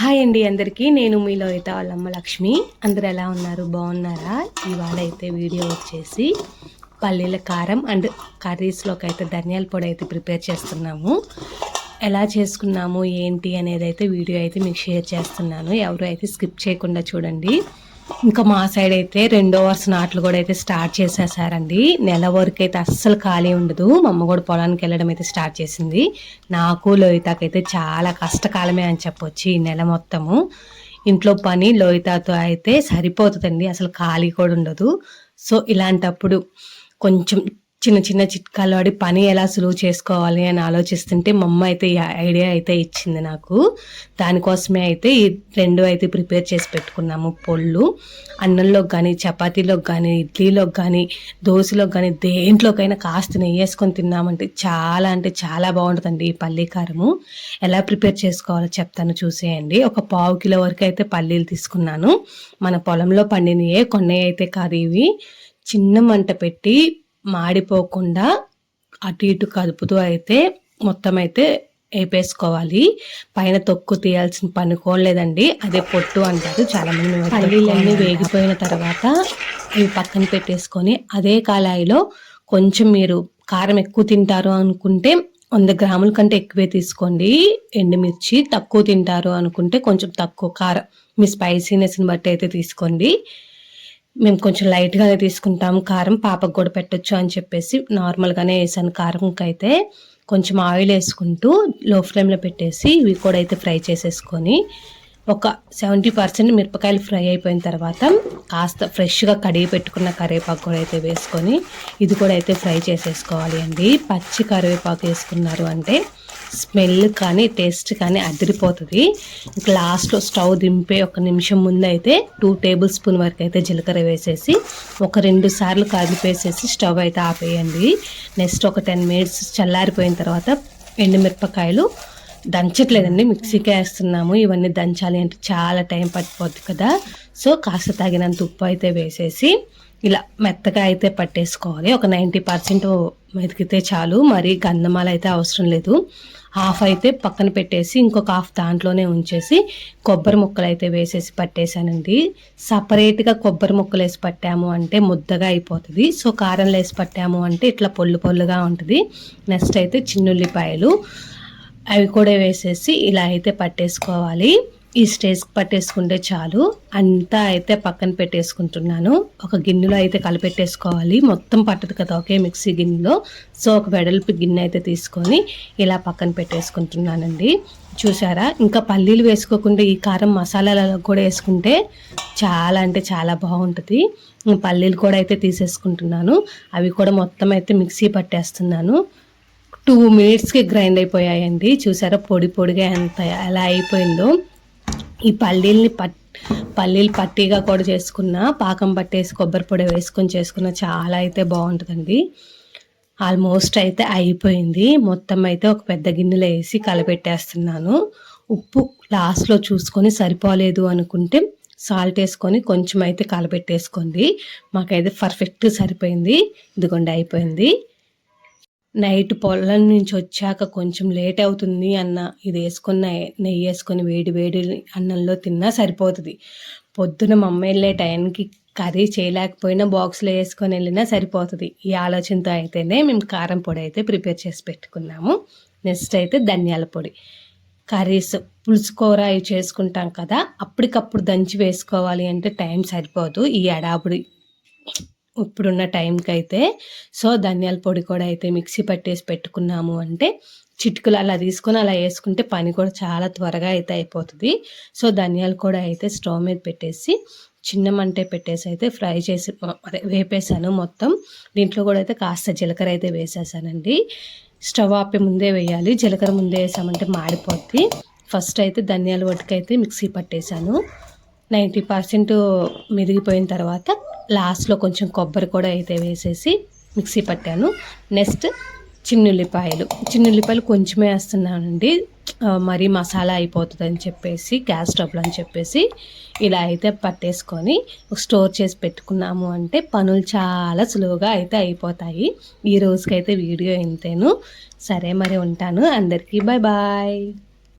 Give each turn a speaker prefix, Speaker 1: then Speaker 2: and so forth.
Speaker 1: Hi అండి అందరికీ. నేను మీలో అయితే వాళ్ళమ్మ లక్ష్మి. అందరు ఎలా ఉన్నారు? బాగున్నారా? ఇవాళ అయితే వీడియో వచ్చేసి పల్లీల కారం అండ్ కర్రీస్లోకి అయితే ధనియాల పొడి అయితే ప్రిపేర్ చేస్తున్నాము. ఎలా చేసుకున్నాము ఏంటి అనేది అయితే వీడియో అయితే మీకు షేర్ చేస్తున్నాను. ఎవరు అయితే స్కిప్ చేయకుండా చూడండి. ఇంకా మా సైడ్ అయితే రెండో వరుస నాట్లు కూడా అయితే స్టార్ట్ చేసేసారండి నెల వరకు అయితే అస్సలు ఖాళీ ఉండదు. మా అమ్మ కూడా పొలానికి వెళ్ళడం అయితే స్టార్ట్ చేసింది. నాకు లోహితాకైతే చాలా కష్టకాలమే అని చెప్పొచ్చు ఈ నెల మొత్తము. ఇంట్లో పని లోహితతో అయితే సరిపోతుందండి. అసలు ఖాళీ కూడా ఉండదు. సో ఇలాంటప్పుడు కొంచెం చిన్న చిన్న చిట్కాలు వాడి పని ఎలా సులువు చేసుకోవాలి అని ఆలోచిస్తుంటే మా అమ్మ అయితే ఈ ఐడియా అయితే ఇచ్చింది నాకు. దానికోసమే అయితే ఈ రెండు అయితే ప్రిపేర్ చేసి పెట్టుకున్నాము. పొళ్ళు అన్నంలో కానీ చపాతీలోకి కానీ ఇడ్లీలోకి కానీ దోశలోకి కానీ దేంట్లోకైనా కాస్త నెయ్యి వేసుకొని తిన్నామంటే చాలా అంటే చాలా బాగుంటుందండి ఈ పల్లీ కారము. ఎలా ప్రిపేర్ చేసుకోవాలో చెప్తాను చూసేయండి. ఒక పావు కిలో వరకు అయితే పల్లీలు తీసుకున్నాను. మన పొలంలో పండినయే కొన్ని అయితే కాదు ఇవి. చిన్న మంట పెట్టి మాడిపోకుండా అటు ఇటు కదుపుతూ అయితే మొత్తం అయితే వేపేసుకోవాలి. పైన తొక్కు తీయాల్సిన పని లేదండి. అదే పొట్టు అంటారు. చాలా మంది పల్లీలన్నీ వేగిపోయిన తర్వాత ఇవి పక్కన పెట్టేసుకొని అదే కాలాయిలో కొంచెం మీరు కారం ఎక్కువ తింటారు అనుకుంటే వంద గ్రాముల కంటే ఎక్కువే తీసుకోండి. ఎండుమిర్చి తక్కువ తింటారు అనుకుంటే కొంచెం తక్కువ కారం. మీ స్పైసీనెస్ని బట్టి అయితే తీసుకోండి. మేము కొంచెం లైట్గానే తీసుకుంటాం కారం పాపకు కూడా పెట్టచ్చు అని చెప్పేసి నార్మల్గానే వేసాను. కారంకి అయితే కొంచెం ఆయిల్ వేసుకుంటూ లో ఫ్లేమ్లో పెట్టేసి ఇవి కూడా అయితే ఫ్రై చేసేసుకొని ఒక సెవెంటీ పర్సెంట్ మిరపకాయలు ఫ్రై అయిపోయిన తర్వాత కాస్త ఫ్రెష్గా కడిగి పెట్టుకున్న కరివేపాకు కూడా అయితే వేసుకొని ఇది కూడా అయితే ఫ్రై చేసేసుకోవాలి అండి. పచ్చి కరివేపాకు వేసుకున్నారు అంటే స్మెల్ కానీ టేస్ట్ కానీ అదిరిపోతుంది. ఇంకా లాస్ట్లో స్టవ్ దింపే ఒక నిమిషం ముందు అయితే టూ టేబుల్ స్పూన్ వరకు అయితే జీలకర్ర వేసేసి ఒక రెండు సార్లు కదిపేసేసి స్టవ్ అయితే ఆపేయండి. నెక్స్ట్ ఒక టెన్ మినిట్స్ చల్లారిపోయిన తర్వాత ఎండుమిరపకాయలు దంచట్లేదండి. మిక్సీకి వేస్తున్నాము. ఇవన్నీ దంచాలి అంటే చాలా టైం పట్టిపోద్ది కదా. సో కాస్త తగినంత ఉప్పు అయితే వేసేసి ఇలా మెత్తగా అయితే పట్టేసుకోవాలి. ఒక నైంటీ పర్సెంట్ మెతికితే చాలు. మరి గంధమాల అయితే అవసరం లేదు. హాఫ్ అయితే పక్కన పెట్టేసి ఇంకొక హాఫ్ దాంట్లోనే ఉంచేసి కొబ్బరి ముక్కలు అయితే వేసేసి పట్టేశానండి. సపరేట్గా కొబ్బరి ముక్కలు వేసి పట్టాము అంటే ముద్దగా అయిపోతుంది. సో కారం వేసి పట్టాము అంటే ఇట్లా పొల్లు పొల్లుగా ఉంటుంది. నెక్స్ట్ అయితే చిన్నుల్లిపాయలు. అవి కూడా వేసేసి ఇలా అయితే పట్టేసుకోవాలి. ఈ స్టేజ్కి పట్టేసుకుంటే చాలు. అంతా అయితే పక్కన పెట్టేసుకుంటున్నాను. ఒక గిన్నెలో అయితే కలిపెట్టేసుకోవాలి. మొత్తం పట్టదు కదా ఒకే మిక్సీ గిన్నెలో. సో ఒక వెడల్పు గిన్నె అయితే తీసుకొని ఇలా పక్కన పెట్టేసుకుంటున్నానండి. చూసారా ఇంకా పల్లీలు వేసుకోకుండా ఈ కారం మసాలాలలో కూడా వేసుకుంటే చాలా అంటే చాలా బాగుంటుంది. పల్లీలు కూడా అయితే తీసేసుకుంటున్నాను. అవి కూడా మొత్తం అయితే మిక్సీ పట్టేస్తున్నాను. టూ మినిట్స్కి గ్రైండ్ అయిపోయాయండి. చూసారా? పొడి పొడిగా ఎంత ఎలా అయిపోయిందో. ఈ పల్లీల్ని పట్ పల్లీలు పట్టీగా కూడా చేసుకున్న పాకం పట్టేసి కొబ్బరి పొడి వేసుకొని చేసుకున్న చాలా అయితే బాగుంటుందండి. ఆల్మోస్ట్ అయితే అయిపోయింది. మొత్తం అయితే ఒక పెద్ద గిన్నెలో వేసి కలపెట్టేస్తున్నాను. ఉప్పు లాస్ట్లో చూసుకొని సరిపోలేదు అనుకుంటే సాల్ట్ వేసుకొని కొంచెం అయితే కలపెట్టేసుకోండి. మాకైతే పర్ఫెక్ట్ సరిపోయింది. ఇదిగోండి అయిపోయింది. నైట్ పొలం నుంచి వచ్చాక కొంచెం లేట్ అవుతుంది అన్న ఇది వేసుకున్న నెయ్యి వేసుకొని వేడి వేడి అన్నంలో తిన్నా సరిపోతుంది. పొద్దున మమ్మ వెళ్ళే టైంకి కర్రీ చేయలేకపోయినా బాక్స్లో వేసుకొని వెళ్ళినా సరిపోతుంది. ఈ ఆలోచనతో అయితేనే మేము కారం పొడి అయితే ప్రిపేర్ చేసి పెట్టుకున్నాము. నెక్స్ట్ అయితే ధనియాల పొడి. కర్రీస్ పులుసు కూర ఇవి చేసుకుంటాం కదా అప్పటికప్పుడు దంచి వేసుకోవాలి అంటే టైం సరిపోదు. ఈ అడాపుడి ఇప్పుడున్న టైంకి అయితే సో ధనియాల పొడి కూడా అయితే మిక్సీ పట్టేసి పెట్టుకున్నాము అంటే చిటుకులు అలా తీసుకొని అలా వేసుకుంటే పని కూడా చాలా త్వరగా అయితే అయిపోతుంది. సో ధనియాలు కూడా అయితే స్టవ్ మీద పెట్టేసి చిన్న మంటే పెట్టేసి అయితే ఫ్రై చేసి అదే వేపేసాను మొత్తం. దీంట్లో కూడా అయితే కాస్త జీలకర్ర అయితే వేసేసానండి. స్టవ్ ఆపే ముందే వేయాలి. జీలకర్ర ముందే వేసామంటే మాడిపోద్ది. ఫస్ట్ అయితే ధనియాల వట్టుకైతే మిక్సీ పట్టేశాను. నైంటీ పర్సెంట్ మెరిగిపోయిన తర్వాత లాస్ట్లో కొంచెం కొబ్బరి కూడా అయితే వేసేసి మిక్సీ పట్టాను. నెక్స్ట్ చిన్నుల్లిపాయలు. చిన్నుల్లిపాయలు కొంచెమే వేస్తున్నానండి. మరీ మసాలా అయిపోతుంది అని చెప్పేసి గ్యాస్ స్టవ్లో అని చెప్పేసి ఇలా అయితే పట్టేసుకొని స్టోర్ చేసి పెట్టుకున్నాము అంటే పనులు చాలా సులువుగా అయితే అయిపోతాయి. ఈ రోజుకైతే వీడియో ఇంతేను. సరే మరి ఉంటాను. అందరికీ బాయ్ బాయ్.